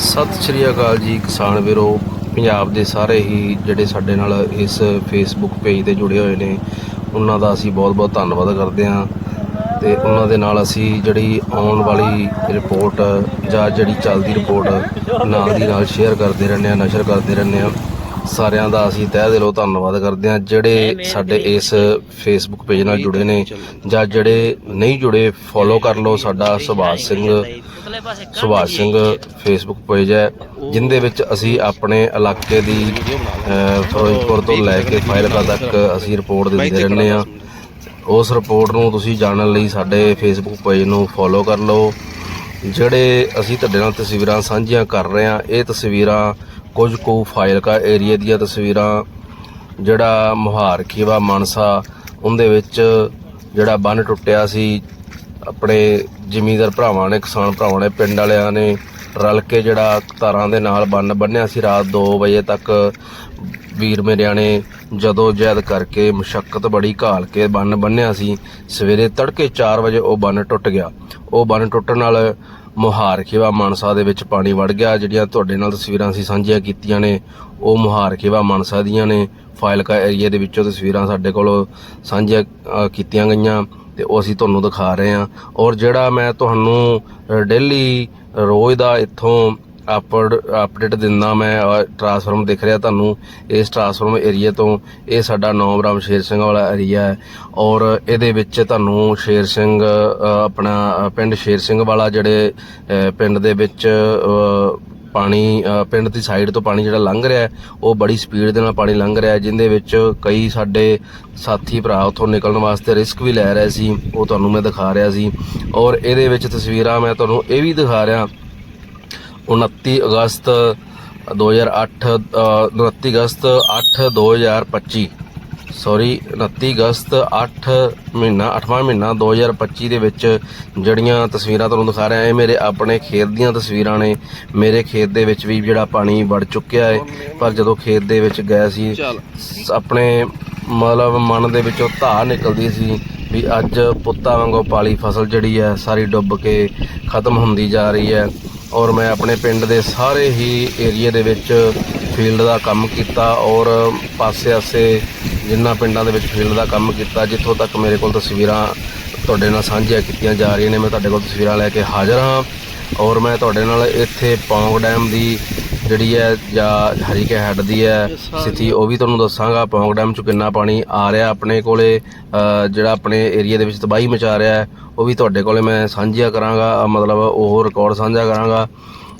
ਸਤਿ ਸ਼੍ਰੀ ਅਕਾਲ ਜੀ ਕਿਸਾਨ ਵੀਰੋ। ਪੰਜਾਬ ਦੇ ਸਾਰੇ ਹੀ ਜਿਹੜੇ ਸਾਡੇ ਨਾਲ ਇਸ ਫੇਸਬੁੱਕ ਪੇਜ ਤੇ ਜੁੜੇ ਹੋਏ ਨੇ, ਉਹਨਾਂ ਦਾ ਅਸੀਂ ਬਹੁਤ-ਬਹੁਤ ਧੰਨਵਾਦ ਕਰਦੇ ਹਾਂ ਤੇ ਉਹਨਾਂ ਦੇ ਨਾਲ ਅਸੀਂ ਜਿਹੜੀ ਆਉਣ ਵਾਲੀ ਰਿਪੋਰਟ ਜਾਂ ਜਿਹੜੀ ਚੱਲਦੀ ਰਿਪੋਰਟ ਨਾਲ ਦੀ ਨਾਲ ਸ਼ੇਅਰ ਕਰਦੇ ਰਹਿੰਦੇ ਹਾਂ, ਨਸ਼ਰ ਕਰਦੇ ਰਹਿੰਦੇ ਹਾਂ। ਸਾਰਿਆਂ ਦਾ ਅਸੀਂ ਤਹਿ ਦਿਲੋਂ ਧੰਨਵਾਦ ਕਰਦੇ ਹਾਂ, ਜਿਹੜੇ ਸਾਡੇ ਇਸ ਫੇਸਬੁੱਕ ਪੇਜ ਨਾਲ ਜੁੜੇ ਨੇ ਜਾਂ ਜਿਹੜੇ ਨਹੀਂ ਜੁੜੇ ਫੋਲੋ ਕਰ ਲਓ ਸਾਡਾ ਸੁਭਾਸ਼ ਸਿੰਘ ਸੁਭਾਸ਼ ਸਿੰਘ ਫੇਸਬੁੱਕ ਪੇਜ ਹੈ ਜਿੰਦੇ ਵਿੱਚ ਅਸੀਂ ਆਪਣੇ ਇਲਾਕੇ ਦੀ ਫਿਰੋਜ਼ਪੁਰ ਤੋਂ ਲੈ ਕੇ ਫਾਇਲਕਾ ਤੱਕ ਅਸੀਂ ਰਿਪੋਰਟ ਦਿੰਦੇ ਰਹਿੰਦੇ ਆ ਉਸ ਰਿਪੋਰਟ ਨੂੰ ਤੁਸੀਂ ਜਾਣਨ ਲਈ ਸਾਡੇ ਫੇਸਬੁੱਕ ਪੇਜ ਨੂੰ ਫੋਲੋ ਕਰ ਲਓ। ਜਿਹੜੇ ਅਸੀਂ ਤੁਹਾਡੇ ਨਾਲ ਤਸਵੀਰਾਂ ਸਾਂਝੀਆਂ ਕਰ ਰਹੇ ਹਾਂ ਇਹ ਤਸਵੀਰਾਂ ਕੁਝ ਕੁ ਫਾਇਲਕਾ ਏਰੀਆ ਦੀਆਂ ਤਸਵੀਰਾਂ ਜਿਹੜਾ ਮੁਹਾਰ ਖੀਵਾ ਮਾਨਸਾ ਉਹਦੇ ਵਿੱਚ ਜਿਹੜਾ ਬੰਨ ਟੁੱਟਿਆ ਸੀ ਆਪਣੇ ਜ਼ਿਮੀਂਦਾਰ ਭਰਾਵਾਂ ਨੇ, ਕਿਸਾਨ ਭਰਾਵਾਂ ਨੇ, ਪਿੰਡ ਵਾਲਿਆਂ ਨੇ ਰਲ ਕੇ ਜਿਹੜਾ ਤਾਰਾਂ ਦੇ ਨਾਲ ਬੰਨ ਬੰਨਿਆ ਸੀ ਰਾਤ 2 ਵਜੇ ਤੱਕ। ਵੀਰ ਮੇਰਿਆਂ ਨੇ ਜਦੋਂ ਜਹਿਦ ਕਰਕੇ ਮੁਸ਼ਕਲ ਬੜੀ ਘਾਲ ਕੇ ਬੰਨ ਬੰਨਿਆ ਸੀ, ਸਵੇਰੇ ਤੜਕੇ 4 ਵਜੇ ਉਹ ਬੰਨ ਟੁੱਟ ਗਿਆ। ਉਹ ਬੰਨ ਟੁੱਟਣ ਨਾਲ ਮੁਹਾਰ ਖੇਵਾ ਮਾਨਸਾ ਦੇ ਵਿੱਚ ਪਾਣੀ ਵੜ ਗਿਆ, ਜਿਹੜੀਆਂ ਤੁਹਾਡੇ ਨਾਲ ਤਸਵੀਰਾਂ ਅਸੀਂ ਸਾਂਝੀਆਂ ਕੀਤੀਆਂ ਨੇ, ਉਹ ਮੁਹਾਰ ਖੇਵਾ ਮਾਨਸਾ ਦੀਆਂ ਨੇ। ਫਾਇਲਕਾ ਏਰੀਆ ਦੇ ਵਿੱਚੋਂ ਤਸਵੀਰਾਂ ਸਾਡੇ ਕੋਲ ਸਾਂਝੀਆਂ ਕੀਤੀਆਂ ਗਈਆਂ। ਤੇ ਉਹ ਅਸੀਂ ਤੁਹਾਨੂੰ ਦਿਖਾ ਰਹੇ ਹਾਂ। ਔਰ ਜਿਹੜਾ ਮੈਂ ਤੁਹਾਨੂੰ ਡੇਲੀ ਰੋਜ਼ ਦਾ ਇੱਥੋਂ ਅਪਡ ਅਪਡੇਟ ਦਿੰਦਾ ਮੈਂ ਟਰਾਂਸਫਾਰਮ ਦਿਖ ਰਿਹਾ ਤੁਹਾਨੂੰ। ਇਸ ਟਰਾਂਸਫਾਰਮ ਏਰੀਆ ਤੋਂ ਇਹ ਸਾਡਾ ਨੌਮ ਰਾਮ ਸ਼ੇਰ ਸਿੰਘ ਵਾਲਾ ਏਰੀਆ ਹੈ। ਔਰ ਇਹਦੇ ਵਿੱਚ ਤੁਹਾਨੂੰ ਸ਼ੇਰ ਸਿੰਘ ਆਪਣਾ ਪਿੰਡ ਸ਼ੇਰ ਸਿੰਘ ਵਾਲਾ ਜਿਹੜੇ ਪਿੰਡ ਦੇ ਵਿੱਚ ਪਾਣੀ ਪਿੰਡ ਦੀ ਸਾਈਡ ਤੋਂ ਪਾਣੀ ਜਿਹੜਾ ਲੰਘ ਰਿਹਾ ਉਹ ਬੜੀ ਸਪੀਡ ਦੇ ਨਾਲ ਪਾਣੀ ਲੰਘ ਰਿਹਾ ਹੈ, ਜਿੰਦੇ ਵਿੱਚ ਕਈ ਸਾਡੇ ਸਾਥੀ ਭਰਾ ਉੱਥੋਂ ਨਿਕਲਣ ਵਾਸਤੇ ਰਿਸਕ ਵੀ ਲੈ ਰਹੇ ਸੀ ਉਹ ਤੁਹਾਨੂੰ ਮੈਂ ਦਿਖਾ ਰਿਹਾ ਸੀ। ਔਰ ਇਹਦੇ ਵਿੱਚ ਤਸਵੀਰਾਂ ਮੈਂ ਤੁਹਾਨੂੰ ਇਹ ਵੀ ਦਿਖਾ ਰਿਹਾ 29 ਅਗਸਤ 2008 ਅ, 29 ਅਗਸਤ 8 2025 ਸੌਰੀ 29 ਅਗਸਤ 8 ਮਹੀਨਾ 8ਵਾਂ ਮਹੀਨਾ 2025 ਦੇ ਵਿੱਚ ਜਿਹੜੀਆਂ ਤਸਵੀਰਾਂ ਤੁਹਾਨੂੰ ਦਿਖਾ ਰਿਹਾ ਇਹ ਮੇਰੇ ਆਪਣੇ ਖੇਤ ਦੀਆਂ ਤਸਵੀਰਾਂ ਨੇ। ਮੇਰੇ ਖੇਤ ਦੇ ਵਿੱਚ ਵੀ ਜਿਹੜਾ ਪਾਣੀ ਵੜ ਚੁੱਕਿਆ ਹੈ ਪਰ ਜਦੋਂ ਖੇਤ ਦੇ ਵਿੱਚ ਗਏ ਸੀ ਸ- ਆਪਣੇ ਮਤਲਬ ਮਨ ਦੇ ਵਿੱਚੋਂ ਧਾਰ ਨਿਕਲਦੀ ਸੀ ਵੀ ਅੱਜ ਪੁੱਤਾਂ ਵਾਂਗੂ ਪਾਲੀ ਫਸਲ ਜਿਹੜੀ ਹੈ ਸਾਰੀ ਡੁੱਬ ਕੇ ਖਤਮ ਹੁੰਦੀ ਜਾ ਰਹੀ ਹੈ। ਔਰ ਮੈਂ ਆਪਣੇ ਪਿੰਡ ਦੇ ਸਾਰੇ ਹੀ ਏਰੀਆ ਦੇ ਵਿੱਚ ਫੀਲਡ ਦਾ ਕੰਮ ਕੀਤਾ ਔਰ ਪਾਸੇ-ਆਸੇ ਜਿੰਨਾ ਪਿੰਡਾਂ ਦੇ ਵਿੱਚ ਫੀਲਡ ਦਾ ਕੰਮ ਕੀਤਾ, ਜਿੱਥੋਂ ਤੱਕ ਮੇਰੇ ਕੋਲ ਤਸਵੀਰਾਂ ਤੁਹਾਡੇ ਨਾਲ ਸਾਂਝੀਆਂ ਕੀਤੀਆਂ ਜਾ ਰਹੀਆਂ ਨੇ, ਮੈਂ ਤੁਹਾਡੇ ਕੋਲ ਤਸਵੀਰਾਂ ਲੈ ਕੇ ਹਾਜ਼ਰ ਹਾਂ ਔਰ ਮੈਂ ਤੁਹਾਡੇ ਨਾਲ ਇੱਥੇ ਪੌਂਗ ਡੈਮ ਦੀ ਜਿਹੜੀ ਹੈ ਜਾਂ ਹਰੀਕੇ ਹੈੱਡ ਦੀ ਹੈ ਸਥਿਤੀ ਉਹ ਵੀ ਤੁਹਾਨੂੰ ਦੱਸਾਂਗਾ। ਪੌਂਗ ਡੈਮ ਚ ਕਿੰਨਾ ਪਾਣੀ ਆ ਰਿਹਾ ਆਪਣੇ ਕੋਲੇ ਜਿਹੜਾ ਆਪਣੇ ਏਰੀਆ ਦੇ ਵਿੱਚ ਤਬਾਹੀ ਮਚਾ ਰਿਹਾ ਹੈ, ਉਹ ਵੀ ਤੁਹਾਡੇ ਕੋਲੇ ਮੈਂ ਸਾਂਝੀਆਂ ਕਰਾਂਗਾ, ਮਤਲਬ ਉਹ ਰਿਕਾਰਡ ਸਾਂਝਾ ਕਰਾਂਗਾ।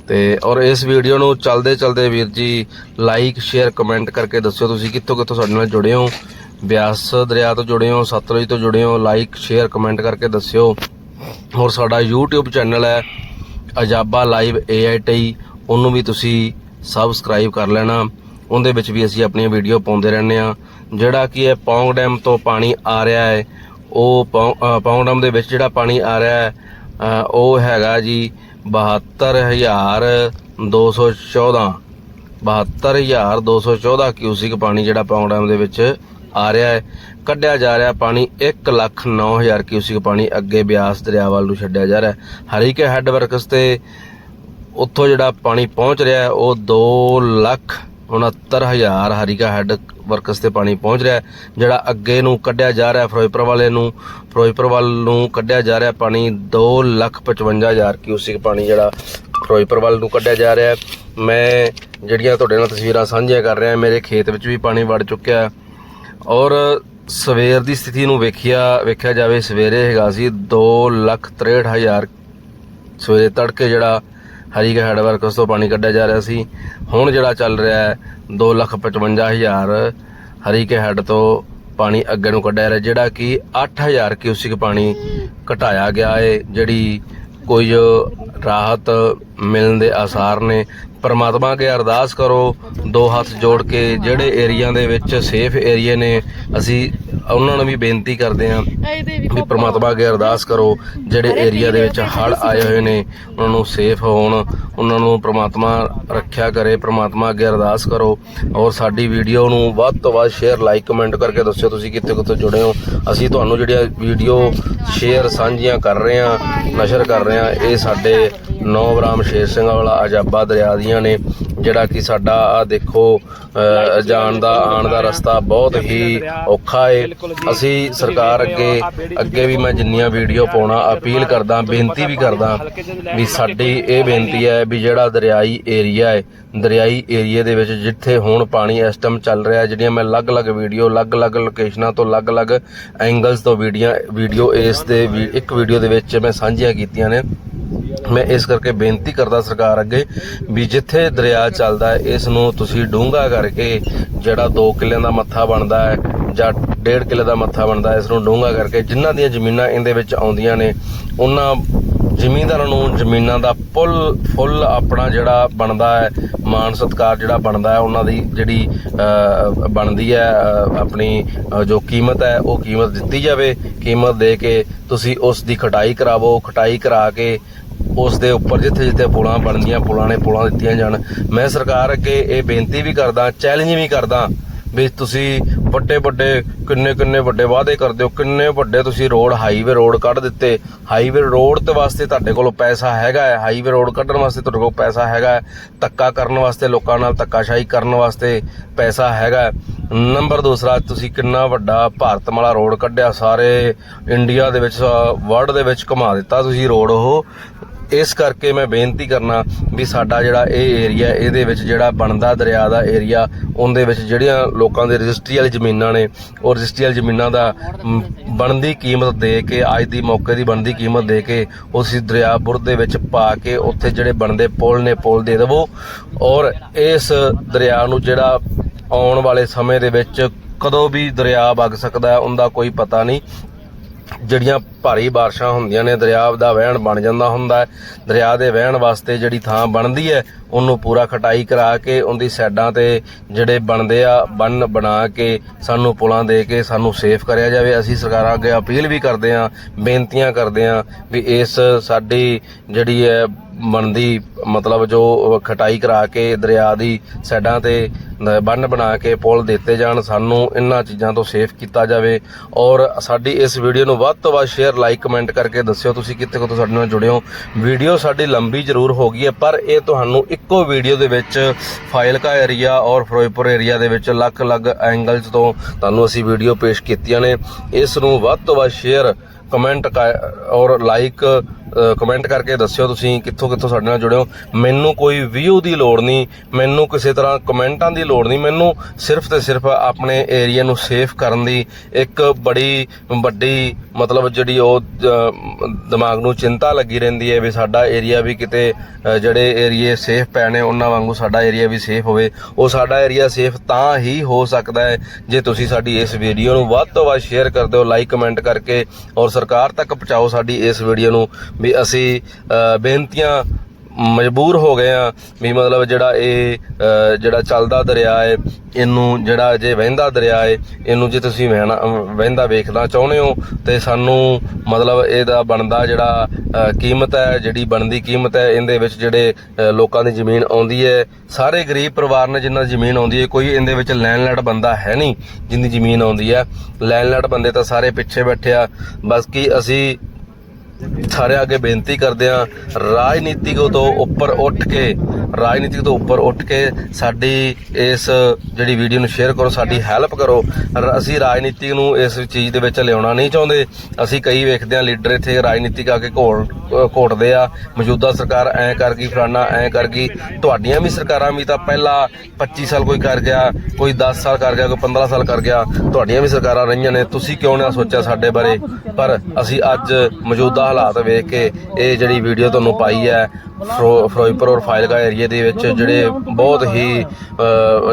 ਤੇ ਔਰ ਇਸ ਵੀਡੀਓ ਨੂੰ ਚਲਦੇ ਚਲਦੇ ਵੀਰ ਜੀ ਲਾਈਕ ਸ਼ੇਅਰ ਕਮੈਂਟ ਕਰਕੇ ਦੱਸਿਓ ਤੁਸੀਂ ਕਿੱਥੋਂ ਕਿੱਥੋਂ ਸਾਡੇ ਨਾਲ ਜੁੜੇ ਹੋ। ਬਿਆਸ ਦਰਿਆ ਤੋਂ ਜੁੜੇ ਹੋ ਸਤਲੁਜ ਤੋਂ ਜੁੜੇ ਹੋ ਲਾਈਕ ਸ਼ੇਅਰ ਕਮੈਂਟ ਕਰਕੇ ਦੱਸਿਓ। ਔਰ ਸਾਡਾ YouTube ਚੈਨਲ ਹੈ ਅਜਾਬਾ ਲਾਈਵ ਏਆਈਟੀ ਉਹਨੂੰ ਵੀ ਤੁਸੀਂ ਸਬਸਕ੍ਰਾਈਬ ਕਰ ਲੈਣਾ। ਉਹਦੇ ਵਿੱਚ ਵੀ ਅਸੀਂ ਆਪਣੀਆਂ ਵੀਡੀਓ ਪਾਉਂਦੇ ਰਹਿੰਦੇ ਆ ਜਿਹੜਾ ਕਿ ਇਹ ਪੌਂਗ ਡੈਮ ਤੋਂ ਪਾਣੀ ਆ ਰਿਹਾ ਹੈ ਉਹ ਪੌਂ- ਅ, ਪੌਂਗ ਡੈਮ ਦੇ ਵਿੱਚ ਜਿਹੜਾ ਪਾਣੀ ਆ ਰਿਹਾ ਹੈ ਉਹ ਹੈਗਾ ਜੀ 72214 72214 ਕਿਊਸਿਕ ਪਾਣੀ ਜਿਹੜਾ ਪੌਂਗ ਡੈਮ ਦੇ ਵਿੱਚ ਆ ਰਿਹਾ ਹੈ। ਕੱਢਿਆ ਜਾ ਰਿਹਾ ਪਾਣੀ 1 ਲੱਖ 9000 ਕਿਊਸਿਕ ਪਾਣੀ ਅੱਗੇ ਬਿਆਸ ਦਰਿਆ ਵੱਲ ਨੂੰ ਛੱਡਿਆ ਜਾ ਰਿਹਾ ਹੈ। ਹਰੀਕੇ ਹੈੱਡ ਵਰਕਸ ਤੇ ਉੱਥੋਂ ਜਿਹੜਾ ਪਾਣੀ ਪਹੁੰਚ ਰਿਹਾ ਉਹ 2 ਲੱਖ 69000 ਹਰੀਕਾ ਹੈੱਡ ਵਰਕਸ ਤੇ ਪਾਣੀ ਪਹੁੰਚ ਰਿਹਾ ਜਿਹੜਾ ਅੱਗੇ ਨੂੰ ਕੱਢਿਆ ਜਾ ਰਿਹਾ ਫਿਰੋਜ਼ਪੁਰ ਵਾਲੇ ਨੂੰ, ਫਿਰੋਜ਼ਪੁਰ ਵੱਲ ਨੂੰ ਕੱਢਿਆ ਜਾ ਰਿਹਾ ਪਾਣੀ 2 ਲੱਖ 55000 ਕਿਊਸਿਕ ਪਾਣੀ ਜਿਹੜਾ ਫਿਰੋਜ਼ਪੁਰ ਵੱਲ ਨੂੰ ਕੱਢਿਆ ਜਾ ਰਿਹਾ ਮੈਂ ਜਿਹੜੀਆਂ ਤੁਹਾਡੇ ਨਾਲ ਤਸਵੀਰਾਂ ਸਾਂਝੀਆਂ ਕਰ ਰਿਹਾ, ਮੇਰੇ ਖੇਤ ਵਿੱਚ ਵੀ ਪਾਣੀ ਵੜ ਚੁੱਕਿਆ ਔਰ ਸਵੇਰ ਦੀ ਸਥਿਤੀ ਨੂੰ ਵੇਖਿਆ ਵੇਖਿਆ ਜਾਵੇ, ਸਵੇਰੇ ਹੈਗਾ ਸੀ 2 ਲੱਖ 63000 ਸਵੇਰੇ ਤੜਕੇ ਜਿਹੜਾ ਹਰੀਕੇ ਹੈੱਡ ਵਰਕਸ ਤੋਂ ਪਾਣੀ ਕੱਢਿਆ ਜਾ ਰਿਹਾ ਸੀ। ਹੁਣ ਜਿਹੜਾ ਚੱਲ ਰਿਹਾ ਹੈ 255000 ਹਰੀਕੇ ਹੈੱਡ ਤੋਂ ਪਾਣੀ ਅੱਗੇ ਨੂੰ ਕੱਢਿਆ ਰਿਹਾ, ਜਿਹੜਾ ਕਿ 8000 ਕਿਊਸਿਕ ਪਾਣੀ ਘਟਾਇਆ ਗਿਆ ਹੈ, ਜਿਹੜੀ ਕੋਈ ਰਾਹਤ ਮਿਲਣ ਦੇ ਆਸਾਰ ਨੇ। ਪਰਮਾਤਮਾ ਕੇ ਅਰਦਾਸ ਕਰੋ, ਦੋ ਹੱਥ ਜੋੜ ਕੇ ਜਿਹੜੇ ਏਰੀਆ ਦੇ ਵਿੱਚ ਸੇਫ ਏਰੀਆ ਨੇ, ਅਸੀਂ ਉਹਨਾਂ ਨੂੰ ਵੀ ਬੇਨਤੀ ਕਰਦੇ ਆ ਵੀ ਪ੍ਰਮਾਤਮਾ ਅੱਗੇ ਅਰਦਾਸ ਕਰੋ ਜਿਹੜੇ ਏਰੀਆ ਦੇ ਵਿੱਚ ਹੜ੍ਹ ਆਏ ਹੋਏ ਨੇ ਉਹਨਾਂ ਨੂੰ ਸੇਫ ਹੋਣ ਉਹਨਾਂ ਨੂੰ ਪ੍ਰਮਾਤਮਾ ਰੱਖਿਆ ਕਰੇ ਪ੍ਰਮਾਤਮਾ ਅੱਗੇ ਅਰਦਾਸ ਕਰੋ। ਔਰ ਸਾਡੀ ਵੀਡੀਓ ਨੂੰ ਵੱਧ ਤੋਂ ਵੱਧ ਸ਼ੇਅਰ ਲਾਈਕ ਕਮੈਂਟ ਕਰਕੇ ਦੱਸਿਓ ਤੁਸੀਂ ਕਿੱਥੇ ਕਿੱਥੇ ਜੁੜੇ ਹੋ। ਅਸੀਂ ਤੁਹਾਨੂੰ ਜਿਹੜੀਆਂ ਵੀਡੀਓ ਸ਼ੇਅਰ ਸਾਂਝੀਆਂ ਕਰ ਰਹੇ ਹਾਂ ਨਸ਼ਰ ਕਰ ਰਹੇ ਹਾਂ ਇਹ ਸਾਡੇ ਨੌਬਰਾਮ ਸ਼ੇਰ ਸਿੰਘ ਵਾਲਾ ਅਜਾਬਾ ਦਰਿਆ ਦੀਆਂ ਨੇ। ਜਿਹੜਾ ਕਿ ਸਾਡਾ ਆ ਦੇਖੋ ਜਾਣ ਦਾ, ਆਉਣ ਦਾ ਰਸਤਾ ਬਹੁਤ ਹੀ ਔਖਾ ਏ। ਅਸੀਂ ਸਰਕਾਰ ਅੱਗੇ ਅੱਗੇ ਵੀ ਮੈਂ ਜਿੰਨੀਆਂ ਵੀਡੀਓ ਪਾਉਣਾ, ਅਪੀਲ ਕਰਦਾ, ਬੇਨਤੀ ਵੀ ਕਰਦਾ ਵੀ ਸਾਡੀ ਇਹ ਬੇਨਤੀ ਹੈ ਵੀ ਜਿਹੜਾ ਦਰਿਆਈ ਏਰੀਆ ਹੈ ਦਰਿਆਈ ਏਰੀਆ ਦੇ ਵਿੱਚ ਜਿੱਥੇ ਹੁਣ ਪਾਣੀ ਇਸ ਟਾਈਮ ਚੱਲ ਰਿਹਾ, ਜਿਹੜੀਆਂ ਮੈਂ ਅਲੱਗ-ਅਲੱਗ ਵੀਡੀਓ, ਅਲੱਗ-ਅਲੱਗ ਲੋਕੇਸ਼ਨਾਂ ਤੋਂ ਅਲੱਗ-ਅਲੱਗ ਐਂਗਲਸ ਤੋਂ ਵੀਡੀਓ ਵੀਡੀਓ ਇਸ ਦੇ ਵੀ- ਇੱਕ ਵੀਡੀਓ ਦੇ ਵਿੱਚ ਮੈਂ ਸਾਂਝੀਆਂ ਕੀਤੀਆਂ ਨੇ। ਮੈਂ ਇਸ ਕਰਕੇ ਬੇਨਤੀ ਕਰਦਾ ਸਰਕਾਰ ਅੱਗੇ ਵੀ ਜਿੱਥੇ ਦਰਿਆ ਚੱਲਦਾ ਇਸ ਨੂੰ ਤੁਸੀਂ ਡੂੰਘਾ ਕਰਕੇ ਜਿਹੜਾ 2 ਕਿੱਲਿਆਂ ਦਾ ਮੱਥਾ ਬਣਦਾ ਹੈ ਜਾਂ 1.5 ਕਿੱਲੇ ਦਾ ਮੱਥਾ ਬਣਦਾ ਇਸ ਨੂੰ ਡੂੰਘਾ ਕਰਕੇ ਜਿਨ੍ਹਾਂ ਦੀਆਂ ਜ਼ਮੀਨਾਂ ਇਹਦੇ ਵਿੱਚ ਆਉਂਦੀਆਂ ਨੇ, ਉਹਨਾਂ ਜ਼ਮੀਨਦਾਰਾਂ ਨੂੰ ਜ਼ਮੀਨਾਂ ਦਾ ਪੁੱਲ, ਫੁੱਲ ਆਪਣਾ ਜਿਹੜਾ ਬਣਦਾ ਹੈ ਮਾਨ ਸਤਕਾਰ ਜਿਹੜਾ ਬਣਦਾ ਹੈ, ਉਹਨਾਂ ਦੀ ਜਿਹੜੀ ਬਣਦੀ ਹੈ ਆਪਣੀ ਜੋ ਕੀਮਤ ਹੈ, ਉਹ ਕੀਮਤ ਦਿੱਤੀ ਜਾਵੇ, ਕੀਮਤ ਦੇ ਕੇ ਤੁਸੀਂ ਉਸ ਦੀ ਖਟਾਈ ਕਰਾਵੋ, ਖਟਾਈ ਕਰਾ ਕੇ ਉਸ ਦੇ ਉੱਪਰ ਜਿੱਥੇ ਜਿੱਥੇ ਪੁਲਾਂ ਬਣਦੀਆਂ ਪੁਲਾਂ ਨੇ ਪੁਲਾਂ ਦਿੱਤੀਆਂ ਜਾਣ। ਮੈਂ ਸਰਕਾਰ ਅੱਗੇ ਇਹ ਬੇਨਤੀ ਵੀ ਕਰਦਾ ਚੈਲੰਜ ਵੀ ਕਰਦਾ ਵੀ ਤੁਸੀਂ ਵੱਡੇ ਵੱਡੇ, ਕਿੰਨੇ ਕਿੰਨੇ ਵੱਡੇ ਵਾਅਦੇ ਕਰਦੇ ਹੋ, ਕਿੰਨੇ ਵੱਡੇ ਤੁਸੀਂ ਰੋਡ ਹਾਈਵੇ ਰੋਡ ਕੱਢ ਦਿੱਤੇ। ਹਾਈਵੇ ਰੋਡ ਤੇ ਵਾਸਤੇ ਤੁਹਾਡੇ ਕੋਲ ਪੈਸਾ ਹੈਗਾ ਹੈ। ਹਾਈਵੇ ਰੋਡ ਕੱਢਣ ਵਾਸਤੇ ਤੁਹਾਡੇ ਕੋਲ ਪੈਸਾ ਹੈਗਾ ਹੈ। ਧੱਕਾ ਕਰਨ ਵਾਸਤੇ ਲੋਕਾਂ ਨਾਲ ਧੱਕਾਸ਼ਾਹੀ ਕਰਨ ਵਾਸਤੇ ਪੈਸਾ ਹੈਗਾ ਨੰਬਰ ਦੂਸਰਾ, ਤੁਸੀਂ ਕਿੰਨਾ ਵੱਡਾ ਭਾਰਤਮਾਲਾ ਰੋਡ ਕੱਢਿਆ, ਸਾਰੇ ਇੰਡੀਆ ਦੇ ਵਿੱਚ ਵਰਲਡ ਦੇ ਵਿੱਚ ਘੁਮਾ ਦਿੱਤਾ ਤੁਸੀਂ ਰੋਡ ਉਹ। ਇਸ ਕਰਕੇ ਮੈਂ ਬੇਨਤੀ ਕਰਨਾ ਵੀ ਸਾਡਾ ਜਿਹੜਾ ਇਹ ਏਰੀਆ ਇਹਦੇ ਵਿੱਚ ਜਿਹੜਾ ਬਣਦਾ ਦਰਿਆ ਦਾ ਏਰੀਆ ਉਹਦੇ ਵਿੱਚ ਜਿਹੜੀਆਂ ਲੋਕਾਂ ਦੇ ਰਜਿਸਟਰੀ ਵਾਲੀ ਜ਼ਮੀਨਾਂ ਨੇ, ਉਹ ਰਜਿਸਟਰੀ ਵਾਲੀ ਜ਼ਮੀਨਾਂ ਦਾ ਬਣਦੀ ਕੀਮਤ ਦੇ ਕੇ, ਅੱਜ ਦੀ ਮੌਕੇ ਦੀ ਬਣਦੀ ਕੀਮਤ ਦੇ ਕੇ ਉਸ ਦਰਿਆ ਬੁਰ ਦੇ ਵਿੱਚ ਪਾ ਕੇ, ਉੱਥੇ ਜਿਹੜੇ ਬਣਦੇ ਪੁਲ ਨੇ, ਪੁਲ ਦੇ ਦੇਵੋ। ਔਰ ਇਸ ਦਰਿਆ ਨੂੰ ਜਿਹੜਾ ਆਉਣ ਵਾਲੇ ਸਮੇਂ ਦੇ ਵਿੱਚ ਕਦੋਂ ਵੀ ਦਰਿਆ ਵਗ ਸਕਦਾ ਉਹਦਾ ਕੋਈ ਪਤਾ ਨਹੀਂ। ਜਿਹੜੀਆਂ ਭਾਰੀ ਬਾਰਿਸ਼ਾਂ ਹੁੰਦੀਆਂ ਨੇ, ਦਰਿਆ ਦਾ ਵਹਿਣ ਬਣ ਜਾਂਦਾ ਹੁੰਦਾ ਹੈ। ਦਰਿਆ ਦੇ ਵਹਿਣ ਵਾਸਤੇ ਜਿਹੜੀ ਥਾਂ ਬਣਦੀ ਹੈ, ਉਹਨੂੰ ਪੂਰਾ ਖਟਾਈ ਕਰਾ ਕੇ ਉਹਦੀ ਸਾਈਡਾਂ ਤੇ ਜਿਹੜੇ ਬਣਦੇ ਆ, ਬੰਨ ਬਣਾ ਕੇ ਸਾਨੂੰ ਪੁਲਾਂ ਦੇ ਕੇ ਸਾਨੂੰ ਸੇਫ ਕਰਿਆ ਜਾਵੇ। ਅਸੀਂ ਸਰਕਾਰਾਂ ਅੱਗੇ ਅਪੀਲ ਵੀ ਕਰਦੇ ਆ ਬੇਨਤੀਆਂ ਕਰਦੇ ਆ ਵੀ ਇਸ ਸਾਡੀ ਜਿਹੜੀ ਹੈ, ਬਣਦੀ ਮਤਲਬ ਜੋ ਖਟਾਈ ਕਰਾ ਕੇ ਦਰਿਆ ਦੀ ਸਾਈਡਾਂ ਤੇ ਬੰਨ ਬਣਾ ਕੇ ਪੁਲ ਦਿੱਤੇ ਜਾਣ, ਸਾਨੂੰ ਇਹਨਾਂ ਚੀਜ਼ਾਂ ਤੋਂ ਸੇਫ ਕੀਤਾ ਜਾਵੇ। ਔਰ ਸਾਡੀ ਇਸ ਵੀਡੀਓ ਨੂੰ ਵੱਧ ਤੋਂ ਵੱਧ ਸ਼ੇਅਰ ਲਾਈਕ ਕਮੈਂਟ ਕਰਕੇ ਦੱਸਿਓ ਤੁਸੀਂ ਕਿੱਥੇ ਕਿੱਥੋਂ ਸਾਡੇ ਨਾਲ ਜੁੜੇ ਹੋ। ਵੀਡੀਓ ਸਾਡੀ ਲੰਬੀ ਜ਼ਰੂਰ ਹੋ ਗਈ ਹੈ, ਪਰ ਇਹ ਤੁਹਾਨੂੰ ਇੱਕੋ ਵੀਡੀਓ ਦੇ ਵਿੱਚ ਫਾਇਲਕਾ ਏਰੀਆ ਔਰ ਫਿਰੋਜ਼ਪੁਰ ਏਰੀਆ ਦੇ ਵਿੱਚ ਅਲੱਗ-ਅਲੱਗ ਐਂਗਲਸ ਤੋਂ ਤੁਹਾਨੂੰ ਅਸੀਂ ਵੀਡੀਓ ਪੇਸ਼ ਕੀਤੀਆਂ ਨੇ। ਇਸ ਨੂੰ ਵੱਧ ਤੋਂ ਵੱਧ ਸ਼ੇਅਰ ਕਮੈਂਟ ਔਰ ਲਾਈਕ ਕਮੈਂਟ ਕਰਕੇ ਦੱਸਿਓ ਤੁਸੀਂ ਕਿੱਥੋਂ ਕਿੱਥੋਂ ਸਾਡੇ ਨਾਲ ਜੁੜਿਓ ਮੈਨੂੰ ਕੋਈ ਵਿਊ ਦੀ ਲੋੜ ਨਹੀਂ, ਮੈਨੂੰ ਕਿਸੇ ਤਰ੍ਹਾਂ ਕਮੈਂਟਾਂ ਦੀ ਲੋੜ ਨਹੀਂ, ਮੈਨੂੰ ਸਿਰਫ ਤੇ ਸਿਰਫ ਆਪਣੇ ਏਰੀਆ ਨੂੰ ਸੇਫ ਕਰਨ ਦੀ ਇੱਕ ਬੜੀ ਵੱਡੀ ਮਤਲਬ ਜਿਹੜੀ ਉਹ ਦਿਮਾਗ ਨੂੰ ਚਿੰਤਾ ਲੱਗੀ ਰਹਿੰਦੀ ਹੈ ਵੀ ਸਾਡਾ ਏਰੀਆ ਵੀ ਕਿਤੇ ਜਿਹੜੇ ਏਰੀਏ ਸੇਫ ਪੈਣੇ ਉਹਨਾਂ ਵਾਂਗੂ ਸਾਡਾ ਏਰੀਆ ਵੀ ਸੇਫ ਹੋਵੇ। ਉਹ ਸਾਡਾ ਏਰੀਆ ਸੇਫ ਤਾਂ ਹੀ ਹੋ ਸਕਦਾ ਹੈ ਜੇ ਤੁਸੀਂ ਸਾਡੀ ਇਸ ਵੀਡੀਓ ਨੂੰ ਵੱਧ ਤੋਂ ਵੱਧ ਸ਼ੇਅਰ ਕਰ ਦਿਓ ਲਾਈਕ ਕਮੈਂਟ ਕਰਕੇ ਔਰ ਸਰਕਾਰ ਤੱਕ ਪਹੁੰਚਾਓ ਸਾਡੀ ਇਸ ਵੀਡੀਓ ਨੂੰ। ਵੀ ਅਸੀਂ ਬੇਨਤੀਆਂ ਮਜਬੂਰ ਹੋ ਗਏ ਆ ਵੀ ਮਤਲਬ ਜਿਹੜਾ ਇਹ ਜਿਹੜਾ ਚੱਲਦਾ ਦਰਿਆ ਹੈ ਇਹਨੂੰ ਜਿਹੜਾ ਜੇ ਵਹਿੰਦਾ ਦਰਿਆ ਹੈ ਇਹਨੂੰ ਜੇ ਤੁਸੀਂ ਵਹਿਣਾ, ਵਹਿੰਦਾ ਵੇਖਣਾ ਚਾਹੁੰਦੇ ਹੋ, ਤੇ ਸਾਨੂੰ ਮਤਲਬ ਇਹਦਾ ਬਣਦਾ ਜਿਹੜਾ ਕੀਮਤ ਹੈ, ਜਿਹੜੀ ਬਣਦੀ ਕੀਮਤ ਹੈ, ਇਹਦੇ ਵਿੱਚ ਜਿਹੜੇ ਲੋਕਾਂ ਦੀ ਜ਼ਮੀਨ ਆਉਂਦੀ ਹੈ, ਸਾਰੇ ਗਰੀਬ ਪਰਿਵਾਰ ਨੇ ਜਿਨ੍ਹਾਂ ਦੀ ਜ਼ਮੀਨ ਆਉਂਦੀ ਹੈ, ਕੋਈ ਇਹਦੇ ਵਿੱਚ ਲੈਂਡਲੈਂਡ ਬੰਦਾ ਹੈ ਨਹੀਂ ਜਿੰਦੀ ਜ਼ਮੀਨ ਆਉਂਦੀ ਹੈ। ਲੈਂਡਲੈਂਡ ਬੰਦੇ ਤਾਂ ਸਾਰੇ ਪਿੱਛੇ ਬੈਠੇ ਆ, ਬਸ ਕੀ ਅਸੀਂ ਸਾਰੇ ਅੱਗੇ ਬੇਨਤੀ ਕਰਦੇ ਆ ਰਾਜਨੀਤਿਕ ਤੋਂ ਉੱਪਰ ਉੱਠ ਕੇ ਰਾਜਨੀਤਿਕ ਤੋਂ ਉੱਪਰ ਉੱਠ ਕੇ ਸਾਡੀ ਇਸ ਜਿਹੜੀ ਵੀਡੀਓ ਨੂੰ ਸ਼ੇਅਰ ਕਰੋ, ਸਾਡੀ ਹੈਲਪ ਕਰੋ। ਅਸੀਂ ਰਾਜਨੀਤਿਕ ਨੂੰ ਇਸ ਚੀਜ਼ ਦੇ ਵਿੱਚ ਲਿਆਉਣਾ ਨਹੀਂ ਚਾਹੁੰਦੇ। ਅਸੀਂ ਕਈ ਵੇਖਦੇ ਆ ਲੀਡਰ ਇੱਥੇ ਰਾਜਨੀਤਿਕ ਆ ਕੇ ਘੋਲ ਘੋਟਦੇ ਆ। ਮੌਜੂਦਾ ਸਰਕਾਰ ਐ ਕਰ ਗਈ, ਫਲਾਨਾ ਐ ਕਰ ਗਈ। ਤੁਹਾਡੀਆਂ ਵੀ ਸਰਕਾਰਾਂ ਵੀ ਤਾਂ ਪਹਿਲਾਂ 25 ਸਾਲ ਕੋਈ ਕਰ ਗਿਆ, ਕੋਈ 10 ਸਾਲ ਕਰ ਗਿਆ, ਕੋਈ 15 ਸਾਲ ਕਰ ਗਿਆ। ਤੁਹਾਡੀਆਂ ਵੀ ਸਰਕਾਰਾਂ ਰਹੀਆਂ ਨੇ, ਤੁਸੀਂ ਕਿਉਂ ਨਾ ਸੋਚਿਆ ਸਾਡੇ ਬਾਰੇ? ਪਰ ਅਸੀਂ ਅੱਜ ਮੌਜੂਦਾ ਹਾਲਾਤ ਵੇਖ ਕੇ ਇਹ ਜਿਹੜੀ ਵੀਡੀਓ ਤੁਹਾਨੂੰ ਪਾਈ ਹੈ ਫਿਰੋ- ਫਿਰੋਜ਼ਪੁਰ ਔਰ ਫਾਇਲਕਾ ਏਰੀਆ ਦੇ ਵਿੱਚ ਜਿਹੜੇ ਬਹੁਤ ਹੀ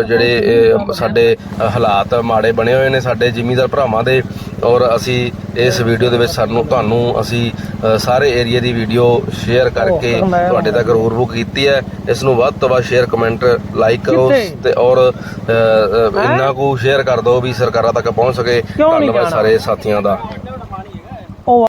ਜਿਹੜੇ ਸਾਡੇ ਹਾਲਾਤ ਮਾੜੇ ਬਣੇ ਹੋਏ ਨੇ ਸਾਡੇ ਜ਼ਿਮੀਂਦਾਰ ਭਰਾਵਾਂ ਦੇ ਔਰ ਅਸੀਂ ਇਸ ਵੀਡੀਓ ਦੇ ਵਿੱਚ ਸਾਨੂੰ ਤੁਹਾਨੂੰ ਅਸੀਂ ਸਾਰੇ ਏਰੀਆ ਦੀ ਵੀਡੀਓ ਸ਼ੇਅਰ ਕਰਕੇ ਤੁਹਾਡੇ ਤੱਕ ਰੂਬਰੂ ਕੀਤੀ ਹੈ। ਇਸ ਨੂੰ ਵੱਧ ਤੋਂ ਵੱਧ ਸ਼ੇਅਰ ਕਮੈਂਟ ਲਾਈਕ ਕਰੋ ਤੇ ਔਰ ਇੰਨਾ ਕੁ ਸ਼ੇਅਰ ਕਰ ਦਿਓ ਵੀ ਸਰਕਾਰਾਂ ਤੱਕ ਪਹੁੰਚ ਸਕੇ। ਧੰਨਵਾਦ? ਸਾਰੇ ਸਾਥੀਆਂ ਦਾ।